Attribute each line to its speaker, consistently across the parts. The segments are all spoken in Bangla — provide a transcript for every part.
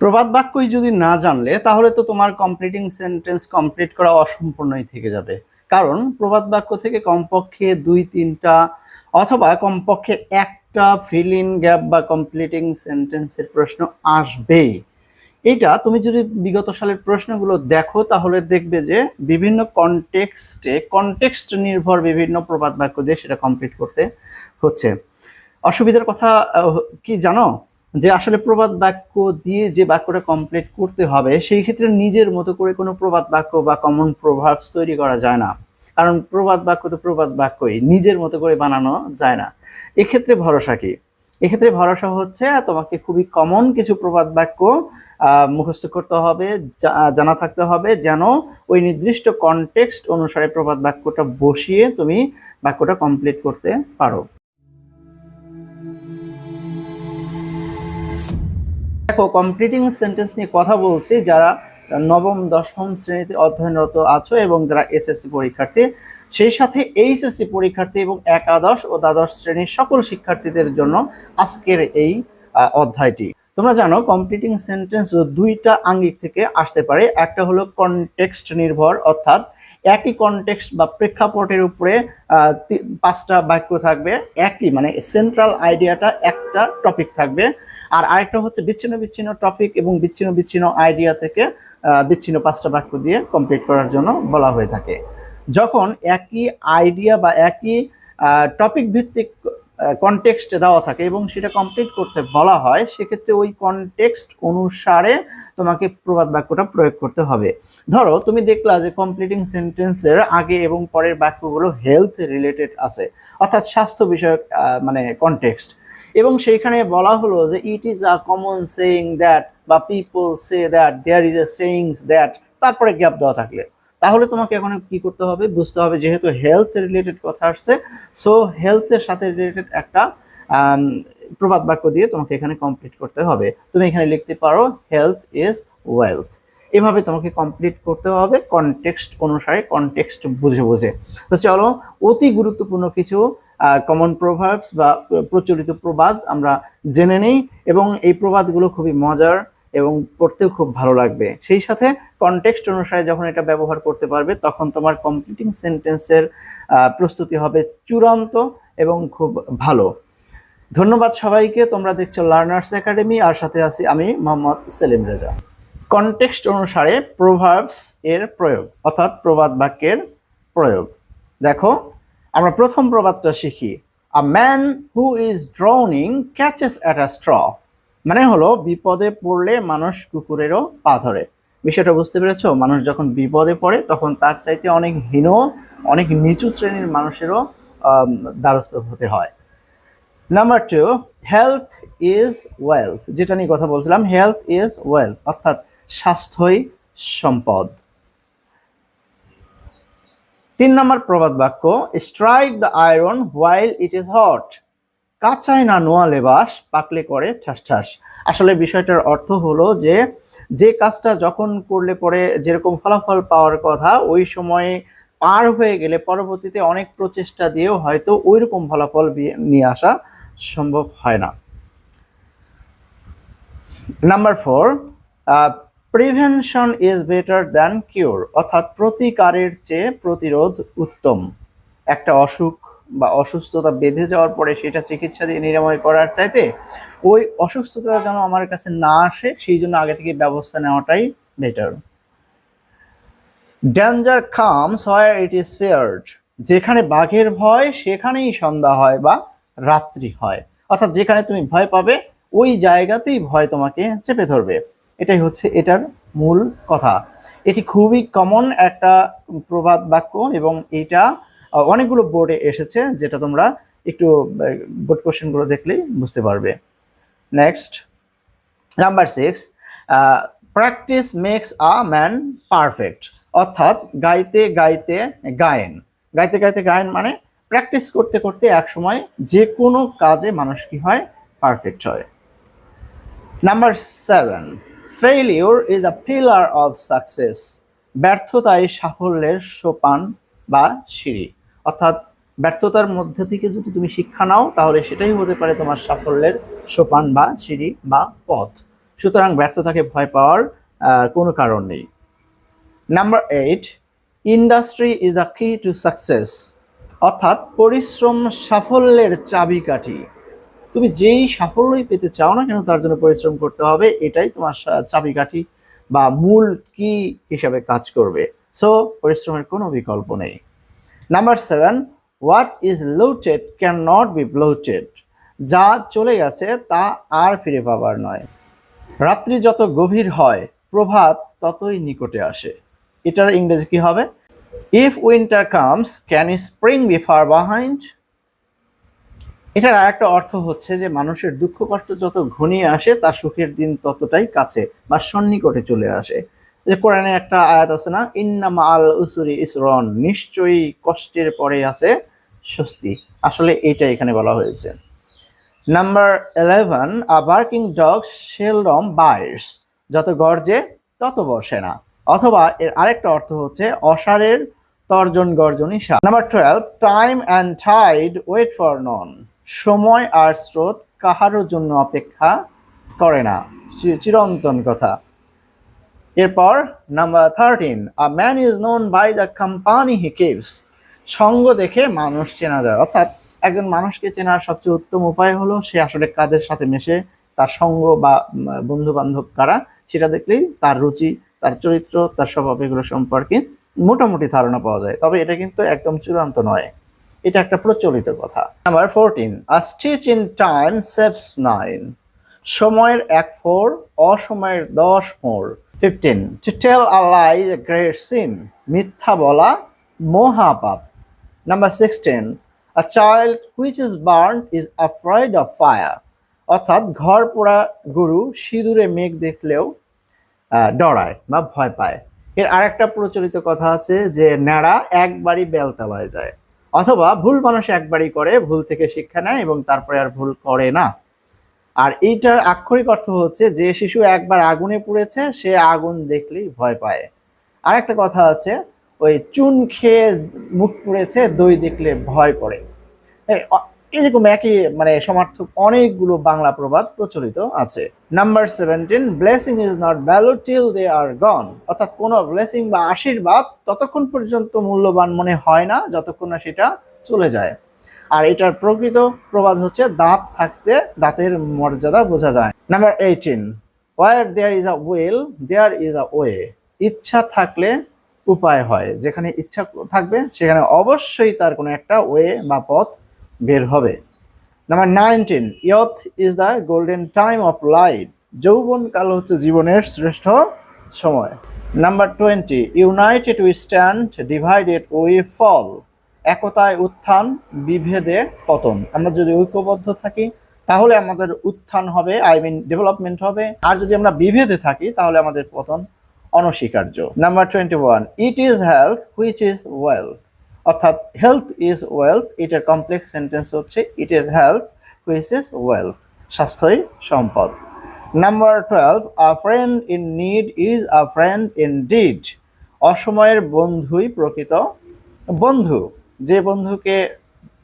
Speaker 1: প্রবাদ বাক্যই যদি না জানলে, তাহলে তো তোমার কমপ্লিটিং সেন্টেন্স কমপ্লিট করা অসম্পূর্ণই থেকে যাবে। কারণ প্রবাদ বাক্য থেকে কমপক্ষে দুই, তিনটা অথবা কমপক্ষে একটা ফিল ইন গ্যাপ বা কমপ্লিটিং সেন্টেন্সের প্রশ্ন আসবেই। এটা তুমি যদি বিগত সালের প্রশ্নগুলো দেখো, তাহলে দেখবে যে বিভিন্ন কনটেক্সটে কনটেক্সট নির্ভর বিভিন্ন প্রবাদ বাক্য দিয়ে সেটা কমপ্লিট করতে হচ্ছে। অসুবিধার কথা কি জানো? যে আসলে প্রবাদ বাক্য দিয়ে যে বাক্যটা কমপ্লিট করতে হবে, সেই ক্ষেত্রে নিজের মতো করে কোনো প্রবাদ বাক্য বা কমন প্রভাবস তৈরি করা যায় না। কারণ প্রবাদ বাক্য তো প্রবাদ বাক্যই, নিজের মতো করে বানানো যায় না। এক্ষেত্রে ভরসা কি? এক্ষেত্রে ভরসা হচ্ছে, তোমাকে খুবই কমন কিছু প্রবাদ বাক্য মুখস্থ করতে হবে জানা থাকতে হবে, যেন ওই নির্দিষ্ট কনটেক্সট অনুসারে প্রবাদ বাক্যটা বসিয়ে তুমি বাক্যটা কমপ্লিট করতে পারো। দেখো কমপ্লিটিং সেন্টেন্স নিয়ে কথা বলছি যারা নবম, দশম শ্রেণীতে অধ্যয়নরত আছো এবং যারা এসএসসি পরীক্ষার্থী, সেই সাথে এইচএসসি পরীক্ষার্থী এবং একাদশ ও দ্বাদশ শ্রেণির সকল শিক্ষার্থীদের জন্য আজকের এই অধ্যায়টি। তোমরা জানো কমপ্লিটিং সেন্টেন্স দুইটা আঙ্গিক থেকে আসতে পারে। একটা হলো কনটেক্সট নির্ভর, অর্থাৎ একই কনটেক্সট বা প্রেক্ষাপটের উপরে পাঁচটা বাক্য থাকবে। একই মানে সেন্ট্রাল আইডিয়াটা একটা টপিক থাকবে। আর আরেকটা হচ্ছে বিচ্ছিন্ন বিচ্ছিন্ন টপিক এবং বিচ্ছিন্ন বিচ্ছিন্ন আইডিয়া থেকে বিচ্ছিন্ন পাঁচটা বাক্য দিয়ে কমপ্লিট করার জন্য বলা হয়ে থাকে। যখন একই আইডিয়া বা একই টপিক ভিত্তিক কনটেক্সট দেওয়া থাকে এবং সেটা কমপ্লিট করতে বলা হয়, সেক্ষেত্রে ওই কনটেক্সট অনুসারে তোমাকে প্রবাদ বাক্যটা প্রয়োগ করতে হবে। ধরো, তুমি দেখলা যে কমপ্লিটিং সেন্টেন্সের আগে এবং পরের বাক্যগুলো হেলথ রিলেটেড আছে, অর্থাৎ স্বাস্থ্য বিষয়ক মানে কনটেক্সট এবং সেইখানে বলা হলো যে it is a common saying that বা people say that there is a sayings that তারপরে গ্যাপ দেওয়া থাকলে। তাহলে তোমাকে এখন কি করতে হবে? বুঝতে হবে যেহেতু হেলথ রিলেটেড কথা আসছে সো হেলথের সাথে রিলেটেড একটা প্রবাদ বাক্য দিয়ে তোমাকে এখানে কমপ্লিট করতে হবে। তুমি এখানে লিখতে পারো হেলথ ইজ ওয়েলথ এভাবে তোমাকে কমপ্লিট করতে হবে কনটেক্সট অনুসারে কনটেক্সট বুঝে বুঝে। তো চলো, অতি গুরুত্বপূর্ণ কিছু কমন প্রভাবস বা, প্রচলিত প্রবাদ আমরা জেনে নেই এবং এই প্রবাদগুলো খুবই মজার। এবং পড়তেও খুব ভালো লাগবে। সেই সাথে কনটেক্সট অনুসারে যখন এটা ব্যবহার করতে পারবে, তখন তোমার কমপ্লিটিং সেন্টেন্সের প্রস্তুতি হবে চূড়ান্ত এবং খুব ভালো। ধন্যবাদ সবাইকে, তোমরা দেখছ লার্নার্স একাডেমি আর সাথে আছি আমি মোহাম্মদ সেলিম রেজা। কনটেক্সট অনুসারে প্রভাবস এর প্রয়োগ, অর্থাৎ প্রবাদ বাক্যের প্রয়োগ। দেখো, আমরা প্রথম প্রবাদটা শিখি। A man who is drowning catches at a straw মানে হলো বিপদে পড়লে মানুষ কুকুরেরও পা ধরে। বিষয়টা বুঝতে পেরেছ? মানুষ যখন বিপদে পড়ে, তখন তার চাইতে অনেক হীন, অনেক নিচু শ্রেণির মানুষেরও দ্বারস্থ হতে হয়। Number two health is wealth যেটা নিয়ে কথা বলছিলাম হেলথ ইজ ওয়েলথ অর্থাৎ স্বাস্থ্যই সম্পদ। তিন নম্বর প্রবাদ বাক্য strike the iron while it is hot কাঁচায় না নোয়া লেবাস পাকলে করে ঠাস ঠাস। আসলে বিষয়টার অর্থ হলো যে যে কাজটা যখন করলে পরে যেরকম ফলাফল পাওয়ার কথা, ওই সময়ে পার হয়ে গেলে পরবর্তীতে অনেক প্রচেষ্টা দিয়েও হয়তো ওই রকম ফলাফল নিয়ে আসা সম্ভব হয় না। Number four prevention is better than cure অর্থাৎ প্রতিকারের চেয়ে প্রতিরোধ উত্তম। একটা অসুখ বা অসুস্থতা বেঁধে যাওয়ার পরে সেটা চিকিৎসা দিয়ে নিরাময় করার চাইতে ওই অসুস্থতা যেন আমার কাছে না আসে, সেই জন্য আগে থেকে ব্যবস্থা নেওয়াটাই বেটার ডেঞ্জার কামস হয় ইট ইজ ফেয়ার্ড যেখানে বাঘের ভয়, সেখানেই সন্ধ্যা হয় বা রাত্রি হয়। অর্থাৎ যেখানে তুমি ভয় পাবে, ওই জায়গাতেই ভয় তোমাকে চেপে ধরবে। এটাই হচ্ছে এটার মূল কথা। এটি খুবই কমন একটা প্রবাদ বাক্য এবং এটা অনেকগুলো বোর্ডে এসেছে যেটা তোমরা একটু বোর্ড কোশ্চেনগুলো দেখলেই বুঝতে পারবে। Next number six practice makes a man perfect অর্থাৎ গাইতে গাইতে গায়েন। গাইতে গাইতে গায়েন মানে প্র্যাকটিস করতে করতে এক সময় যে কোনো কাজে মানুষ কি হয়? পারফেক্ট হয়। Number seven failure is a pillar of success ব্যর্থতাই সাফল্যের সোপান বা সিঁড়ি। অর্থাৎ ব্যর্থতার মধ্যে থেকে যদি তুমি শিক্ষা নাও, তাহলে সেটাই হতে পারে তোমার সাফল্যের সোপান বা সিঁড়ি বা পথ। সুতরাং ব্যর্থতাকে ভয় পাওয়ার কোনো কারণ নেই। Number eight industry is the key to success অর্থাৎ পরিশ্রম সাফল্যের চাবিকাঠি। তুমি যেই সাফল্যই পেতে চাও না কেন, তার জন্য পরিশ্রম করতে হবে, এটাই তোমার চাবিকাঠি বা মূল কি হিসাবে কাজ করবে। সো পরিশ্রমের কোনো বিকল্প নেই। Number seven what is looted can not be blotted যা চলে গেছে তা আর ফিরে পাবার নয়। রাত্রি যত গভীর হয় প্রভাত ততই নিকটে আসে। এটার ইংরেজি কি হবে? If winter comes can spring be far behind এটার আরেকটা অর্থ হচ্ছে যে, মানুষের দুঃখ কষ্ট যত ঘনিয়ে আসে তার সুখের দিন ততটাই কাছে বা সন্নিকটে চলে আসে। যে কোরআনে একটা আয়াত আছে না, ইন্নামা আল উসুরি ইসরন নিশ্চয়ই কষ্টের পরে আছে স্বস্তি। আসলে এইটা এখানে বলা হয়েছে। Number eleven a barking dog seldom bites যত গর্জে তত বসে না। অথবা এর আরেকটা অর্থ হচ্ছে, অসারের তর্জন গর্জনই সার number twelve time and tide wait for none সময় আর স্রোত কাহারও জন্য অপেক্ষা করে না চিরন্তন কথা। এরপর number thirteen a man is known by the company he keeps সঙ্গ দেখে মানুষ চেনা যায়। অর্থাৎ একজন মানুষকে চেনার সবচেয়ে উত্তম উপায় হলো সে আসলে কাদের সাথে মেশে, তার সঙ্গ বা বন্ধু বান্ধব কারা, সেটা দেখলেই তার রুচি, তার চরিত্র, তার স্বভাব এগুলো সম্পর্কে মোটামুটি ধারণা পাওয়া যায়। তবে এটা কিন্তু একদম চূড়ান্ত নয়। এটা একটা প্রচলিত কথা। Number fourteen a stitch in time saves nine সময়ের এক ফোর অসময়ের দশ four fifteen to tell a lie a great sin মিথ্যা বলা মহাপাপ। Number sixteen a child which is burn is afraid of fire অর্থাৎ ঘর পোড়া গরু সিঁদুরে মেঘ দেখলেও ডরায় বা ভয় পায়। এর আরেকটা প্রচলিত কথা আছে যে ন্যাড়া একবারই বেলতলায় যায়। অথবা ভুল মানুষ একবারই করে, ভুল থেকে শিক্ষা নেয় এবং তারপরে আর ভুল করে না। আর এইটার আক্ষরিক অর্থ হচ্ছে, যে শিশু একবার আগুনে পুড়েছে, সে আগুন দেখলেই ভয় পায়। আর একটা কথা আছে, ওই চুন খেয়ে মুখ পুড়েছে, দই দেখলে ভয় করে। এরকম একই মানে সমার্থক অনেকগুলো বাংলা প্রবাদ প্রচলিত আছে। Number seventeen blessing is not value till they are gone অর্থাৎ কোনো ব্লেসিং বা আশীর্বাদ ততক্ষণ পর্যন্ত মূল্যবান মনে হয় না, যতক্ষণ না সেটা চলে যায়। আর এটার প্রকৃত প্রবাদ হচ্ছে দাঁত থাকতে দাঁতের মর্যাদা বোঝা যায়। Number eighteen where there is a will there is a way ইচ্ছা থাকলে উপায় হয়। যেখানে ইচ্ছা থাকবে, সেখানে অবশ্যই তার কোনো একটা ওয়ে বা পথ বের হবে। Number nineteen youth is the golden time of life যৌবন কাল হচ্ছে জীবনের শ্রেষ্ঠ সময়। Number twenty united we stand divided we fall একতায় উত্থান বিভেদে পতন। আমরা যদি ঐক্যবদ্ধ থাকি, তাহলে আমাদের উত্থান হবে আই মিন ডেভেলপমেন্ট হবে। আর যদি আমরা বিভেদে থাকি, তাহলে আমাদের পতন অনস্বীকার্য। Number twenty one it is health which is wealth অর্থাৎ হেলথ ইজ ওয়েলথ এটার কমপ্লেক্স সেন্টেন্স হচ্ছে it is health which is wealth স্বাস্থ্যই সম্পদ। Number twelve a friend in need is a friend in deed অসময়ের বন্ধুই প্রকৃত বন্ধু। যে বন্ধুকে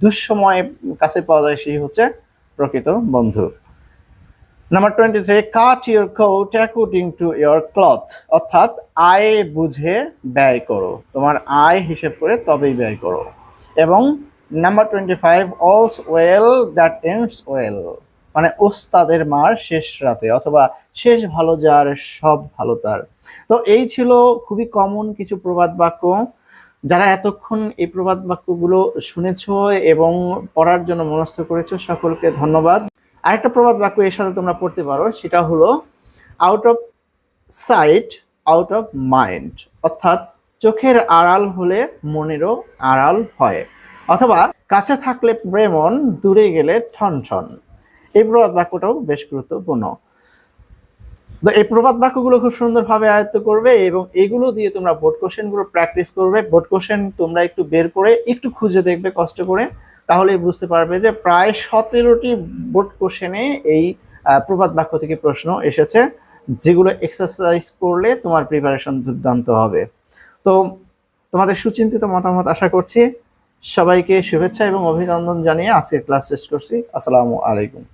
Speaker 1: দুঃসময়ে কাছে পাওয়া যায় সেই হচ্ছে প্রকৃত বন্ধু। Number twenty three cut your coat according to your cloth অর্থাৎ আয় বুঝে ব্যয় করো। তোমার আয় হিসেব করে তবেই ব্যয় করো। এবং number twenty five all's well that ends well মানে ওস্তাদের মার শেষ রাতে অথবা শেষ ভালো যার সব ভালো তার। তো এই ছিল খুবই কমন কিছু প্রবাদ বাক্য। যারা এতক্ষণ এই প্রবাদ বাক্যগুলো শুনেছ এবং পড়ার জন্য মনস্থ করেছ, সকলকে ধন্যবাদ। আরেকটা প্রবাদ বাক্য এর সাথে তোমরা পড়তে পারো, সেটা হলো out of sight out of mind অর্থাৎ চোখের আড়াল হলে মনেরও আড়াল হয়, অথবা কাছে থাকলে প্রেমন, দূরে গেলে ঠন ঠন এই প্রবাদ বাক্যটাও বেশ গুরুত্বপূর্ণ। এই প্রবাদ বাক্যগুলো খুব সুন্দরভাবে আয়ত্ত করবে এবং এগুলো দিয়ে তোমরা বোর্ড কোশ্চেনগুলো প্র্যাকটিস করবে। বোর্ড কোশ্চেন তোমরা একটু বের করে একটু খুঁজে দেখবে, কষ্ট করে। তাহলে বুঝতে পারবে যে প্রায় সতেরোটি বোর্ড কোশ্চেনে এই প্রবাদ বাক্য থেকে প্রশ্ন এসেছে, যেগুলো এক্সারসাইজ করলে তোমার প্রিপারেশন দুর্দান্ত হবে। তো তোমাদের সুচিন্তিত মতামত আশা করছি। সবাইকে শুভেচ্ছা এবং অভিনন্দন জানিয়ে আজকের ক্লাস শেষ করছি। আসসালামু আলাইকুম।